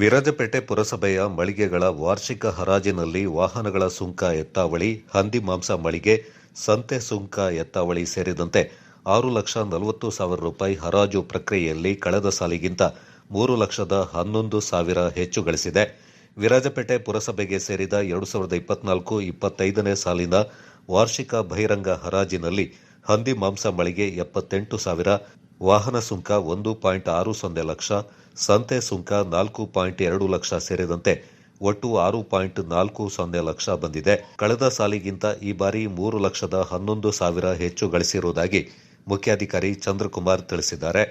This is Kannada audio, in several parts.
ವಿರಾಜಪೇಟೆ ಪುರಸಭೆಯ ಮಳಿಗೆಗಳ ವಾರ್ಷಿಕ ಹರಾಜಿನಲ್ಲಿ ವಾಹನಗಳ ಸುಂಕ ಎತ್ತಾವಳಿ, ಹಂದಿ ಮಾಂಸ ಮಳಿಗೆ, ಸಂತೆ ಸುಂಕ ಎತ್ತಾವಳಿ ಸೇರಿದಂತೆ ಆರು ಲಕ್ಷ ನಲವತ್ತು ಸಾವಿರ ರೂಪಾಯಿ ಹರಾಜು ಪ್ರಕ್ರಿಯೆಯಲ್ಲಿ ಕಳೆದ ಸಾಲಿಗಿಂತ ಮೂರು ಲಕ್ಷದ ಹನ್ನೊಂದು ಸಾವಿರ ಹೆಚ್ಚು ಗಳಿಸಿದೆ. ವಿರಾಜಪೇಟೆ ಪುರಸಭೆಗೆ ಸೇರಿದ ಎರಡು ಸಾವಿರದ ಇಪ್ಪತ್ನಾಲ್ಕು ಇಪ್ಪತ್ತೈದನೇ ಸಾಲಿನ ವಾರ್ಷಿಕ ಬಹಿರಂಗ ಹರಾಜಿನಲ್ಲಿ ಹಂದಿ ಮಾಂಸ ಮಳಿಗೆ ಎಪ್ಪತ್ತೆಂಟು ಸಾವಿರ ವಾಹನ ಸುಂಕ ಒಂದು ಪಾಯಿಂಟ್ ಆರು ಸೊನ್ನೆ ಲಕ್ಷ, ಸಂತೆ ಸುಂಕ ನಾಲ್ಕು ಪಾಯಿಂಟ್ ಎರಡು ಲಕ್ಷ ಸೇರಿದಂತೆ ಒಟ್ಟು ಆರು ಪಾಯಿಂಟ್ ನಾಲ್ಕು ಸೊನ್ನೆ ಲಕ್ಷ ಬಂದಿದೆ. ಕಳೆದ ಸಾಲಿಗಿಂತ ಈ ಬಾರಿ ಮೂರು ಲಕ್ಷದ ಹನ್ನೊಂದು ಸಾವಿರ ಹೆಚ್ಚು ಗಳಿಸಿರುವುದಾಗಿ ಮುಖ್ಯಾಧಿಕಾರಿ ಚಂದ್ರಕುಮಾರ್ ತಿಳಿಸಿದ್ದಾರೆ.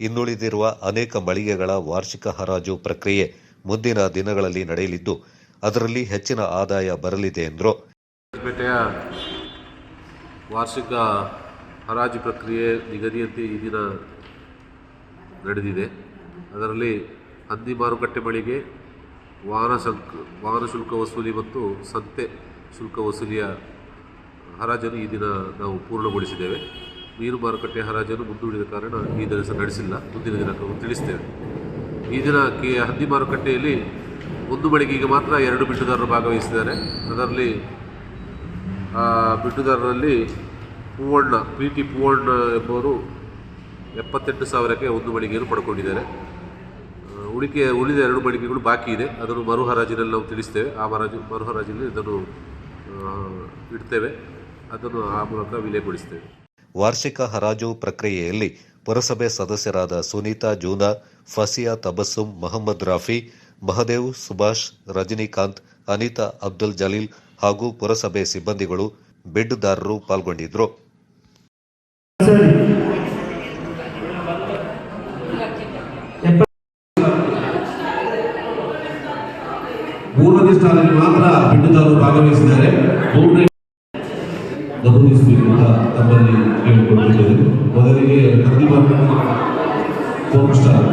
ಇನ್ನುಳಿದಿರುವ ಅನೇಕ ಮಳಿಗೆಗಳ ವಾರ್ಷಿಕ ಹರಾಜು ಪ್ರಕ್ರಿಯೆ ಮುಂದಿನ ದಿನಗಳಲ್ಲಿ ನಡೆಯಲಿದ್ದು, ಅದರಲ್ಲಿ ಹೆಚ್ಚಿನ ಆದಾಯ ಬರಲಿದೆ ಎಂದರು. ವಾರ್ಷಿಕ ಹರಾಜು ಪ್ರಕ್ರಿಯೆ ನಿಗದಿಯಂತೆ ಈ ದಿನ ನಡೆದಿದೆ. ಅದರಲ್ಲಿ ಹಂದಿ ಮಾರುಕಟ್ಟೆ ಮಳಿಗೆ ವಾಹನ ಶುಲ್ಕ ವಾಹನ ಶುಲ್ಕ ವಸೂಲಿ ಮತ್ತು ಸಂತೆ ಶುಲ್ಕ ವಸೂಲಿಯ ಹರಾಜನ್ನು ಈ ದಿನ ನಾವು ಪೂರ್ಣಗೊಳಿಸಿದ್ದೇವೆ. ಮೀನು ಮಾರುಕಟ್ಟೆ ಹರಾಜನ್ನು ಮುಂದೂಡಿದ ಕಾರಣ ಈ ದಿವಸ ನಡೆಸಿಲ್ಲ. ಮುಂದಿನ ದಿನ ತಿಳಿಸ್ತೇವೆ. ಈ ದಿನ ಕೆ ಹಂದಿ ಮಾರುಕಟ್ಟೆಯಲ್ಲಿ ಒಂದು ಮಳಿಗೆಗೆ ಮಾತ್ರ ಎರಡು ಬಿಟ್ಟುದಾರರು ಭಾಗವಹಿಸಿದ್ದಾರೆ. ಅದರಲ್ಲಿ ಬಿಟ್ಟುದಾರರಲ್ಲಿ ಪೂವಣ್ಣ, ಪ್ರೀತಿ ಪೂವಣ್ಣ ಎಂಬುವರು ಎಪ್ಪತ್ತೆಂಟು ಸಾವಿರಕ್ಕೆ ಒಂದು ಮಳಿಗೆಯನ್ನು ಪಡ್ಕೊಂಡಿದ್ದಾರೆ. ಉಳಿಕೆ, ಉಳಿದ ಎರಡು ಮಳಿಗೆಗಳು ಬಾಕಿ ಇದೆ. ಅದನ್ನು ಮರು ಹರಾಜಿನಲ್ಲಿ ನಾವು ತಿಳಿಸ್ತೇವೆ. ಆ ಮರಾಜು, ಮರುಹರಾಜಿನಲ್ಲಿ ಇದನ್ನು ಇಡ್ತೇವೆ. ಅದನ್ನು ಆ ಮೂಲಕ ವಿಲೆಗೊಳಿಸ್ತೇವೆ. ವಾರ್ಷಿಕ ಹರಾಜು ಪ್ರಕ್ರಿಯೆಯಲ್ಲಿ ಪುರಸಭೆ ಸದಸ್ಯರಾದ ಸುನೀತಾ ಜೂನಾ, ಫಸಿಯಾ ತಬಸ್ಸುಮ್ ಮೊಹಮ್ಮದ್ ರಾಫಿ, ಮಹದೇವ್ ಸುಭಾಷ್, ರಜನಿಕಾಂತ್, ಅನಿತಾ ಅಬ್ದುಲ್ ಜಲೀಲ್ ಹಾಗೂ ಪುರಸಭೆ ಸಿಬ್ಬಂದಿಗಳು ಬಿಡ್ಡುದಾರರು ಪಾಲ್ಗೊಂಡಿದ್ದರು ಮೂರನೇ ಸ್ಥಾನದಲ್ಲಿ ಮಾತ್ರ ಬಿಟ್ಟುದಾರರು ಭಾಗವಹಿಸಿದ್ದಾರೆ. ಮೂರನೇ ಗಮನಿಸಬೇಕು ಅಂತ ತಮ್ಮಲ್ಲಿ ಕೇಳಿಕೊಂಡಿದ್ದೇವೆ ಮೊದಲಿಗೆ ಹಂದಿ ಫೋರ್ ಸ್ಟಾರ್